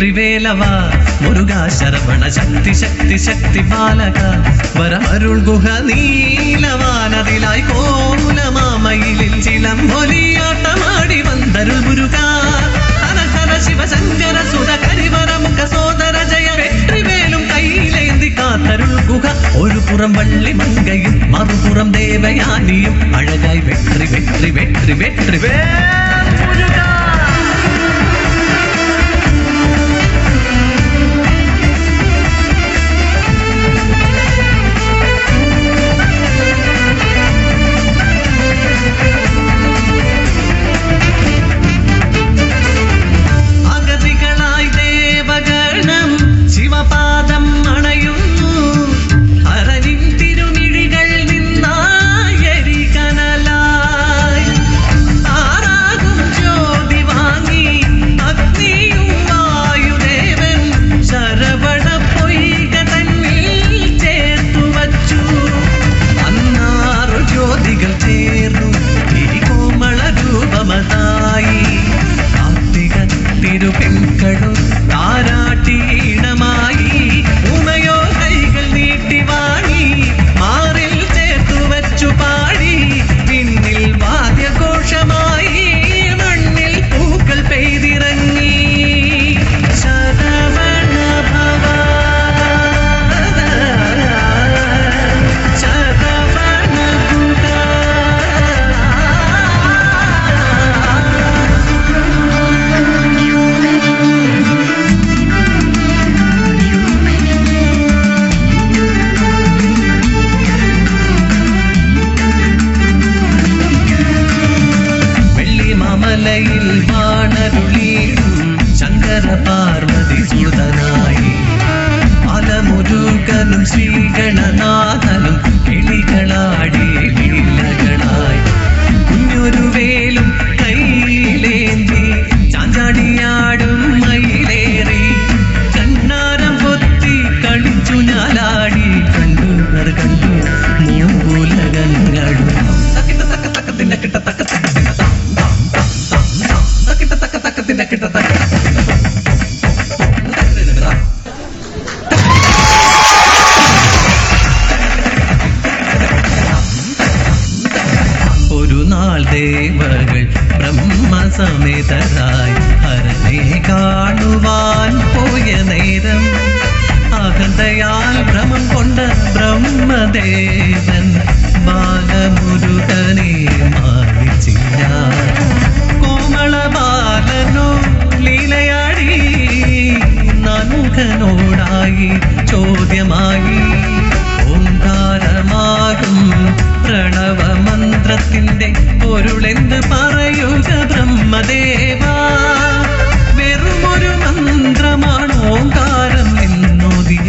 திரிவேலவா முருகா சரவண சக்தி சக்தி சக்தி பாலகா வர அருள் குக நீலவானதிலாய் போல மாமயிலில் சிலம் ஒலியாட்டமாடி வந்தருள் முருகா அனகர சிவசங்கர சுத கரிவர முக சோதர ஜெய வெற்றி மேலும் கையிலேந்தி காத்தருள் குக ஒரு புறம் வள்ளி மங்கையும் மறுபுறம் தேவயானியும் அழகாய் வெற்றி வெற்றி வெற்றி வெற்றி வெற்றி പാർവതി സുതനായി പലമുരുകനും ശ്രീഗണനാഥനും ദേവകൾ ബ്രഹ്മസമേതരായി ഹരനെ കാണുവാൻ പോയ നേരം അഹന്തയാൽ ഭ്രമം കൊണ്ട ബ്രഹ്മദേവൻ ബാലമുരുകനെ മാനിച്ചില്ല. കോമള ബാലനോ ലീലയാടി നമുഖനോടായി ചോദ്യമായി. ഓങ്കാരമാകും പ്രണവമന്ത്രത്തിന്റെ പൊരുളെന്ന് പറയുക ബ്രഹ്മദേവ? വെറുമൊരു മന്ത്രമാണ് ഓങ്കാരം എന്നോദിയ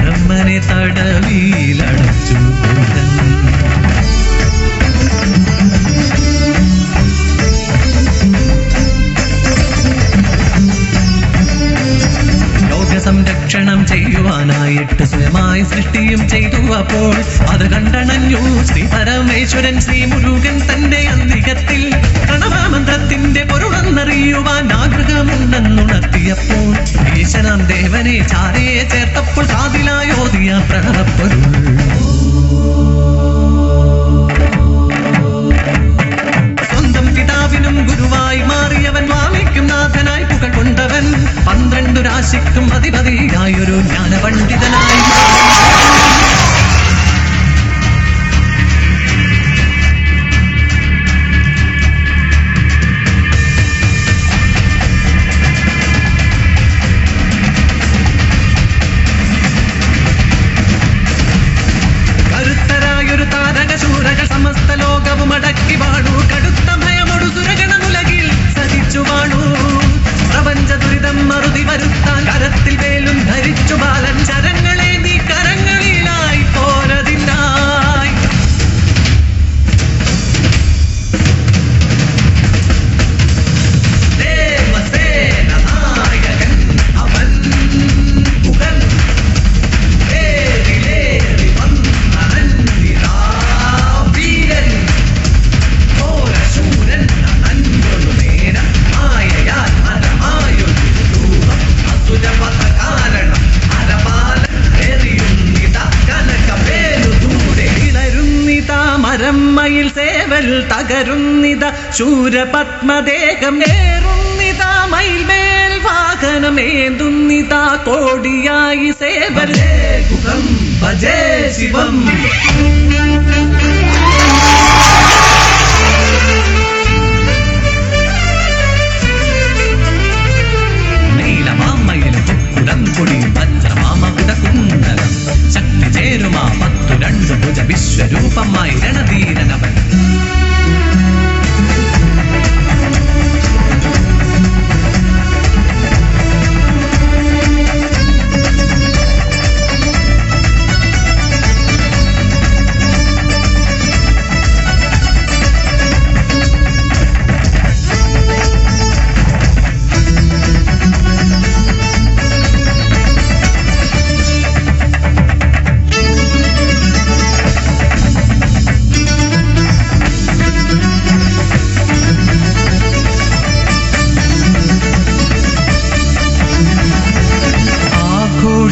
ബ്രഹ്മനെ തടവിയിലടച്ചു സംരക്ഷണം ചെയ്യുവാനായിട്ട് സ്വയമായി സൃഷ്ടിയും ചെയ്തു അപ്പോൾ അത് കണ്ടണഞ്ഞു. ശ്രീ പരമേശ്വരൻ ശ്രീ മുരുകൻ തന്റെ അന്തികത്തിൽ പ്രണവമന്ത്രത്തിന്റെ പൊരുളെന്നറിയുവാൻ ആഗ്രഹമുണ്ടെന്നുണർത്തിയപ്പോൾ ഈശനാം ദേവനെ ചാരയെ ചേർത്തപ്പോൾ കാതിലായോതിയ പ്രണവപ്പൊരുൾ. സ്വന്തം പിതാവിനും മാറിയവൻ കൊണ്ടവൻ പന്ത്രണ്ടു രാശിക്കും അധിപതിയായൊരു ജ്ഞാനപണ്ഡിതനായി മരമ്മയിൽ സേവൽ തകരുന്നിത. ശൂരപത്മദേഹം ഏറുന്നിത. മയിൽമേൽ വാഹനമേന്തുന്നിത. കോടിയായി സേവൽ. ഭജേ ശിവം.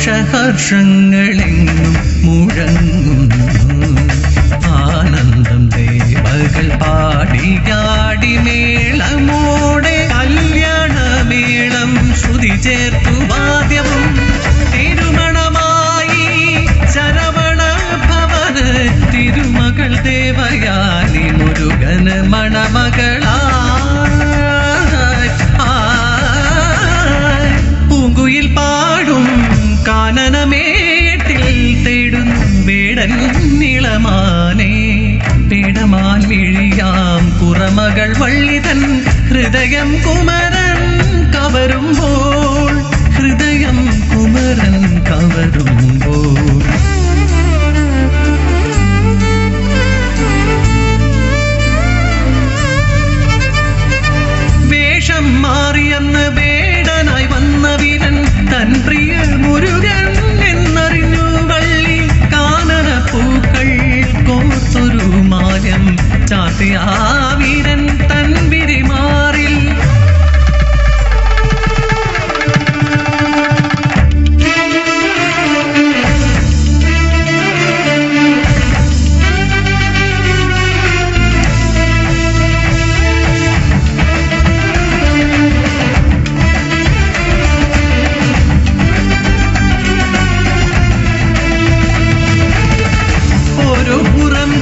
ആഘോഷഹർഷങ്ങളെങ്ങും മുഴങ്ങുന്നു. ആനന്ദം ദേവകൾ പാടിയാടി മേളമോടെ കല്യാണമേളം ശ്രുതി ചേർത്തു. கண்ணன் நீளமானே பேடமான் விழியாம் குறமகள் வள்ளிதன் ஹிருதயம் குமரன் கவரும் போல் ஹிருதயம் குமரன் கவரும் போல்.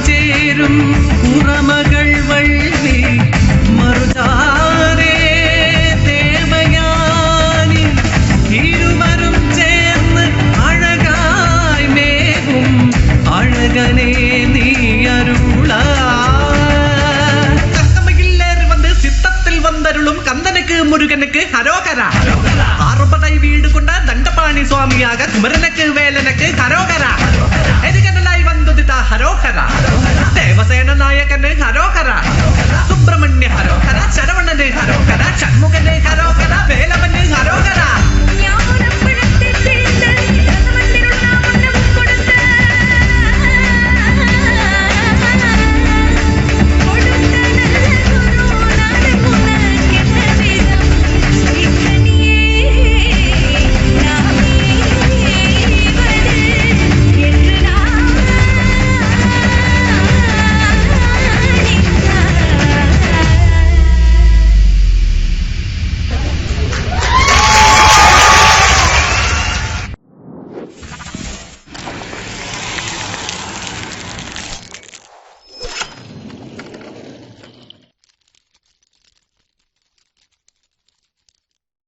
சேரும் புறமகள் வள்ளி மறுதாரே தேவயானி இருவரும் சேர்ந்து அழகாய் மேவும் அழகனே நீ அருளா. வந்து சித்தத்தில் வந்தருளும் கந்தனுக்கு முருகனுக்கு ஹரோகரா. ஆறுபடை வீடு கொண்ட தண்டபாணி சுவாமியாக குமரனுக்கு வேலனுக்கு ஹரோகரா. ഹരോഹര. ദേവസേന നായകന് ഹരോഹര. സുബ്രഹ്മണ്യ ഹരോഹര. ശരവണന് ഹരോഹര. ഷൺമുഖന് ഹരോഹര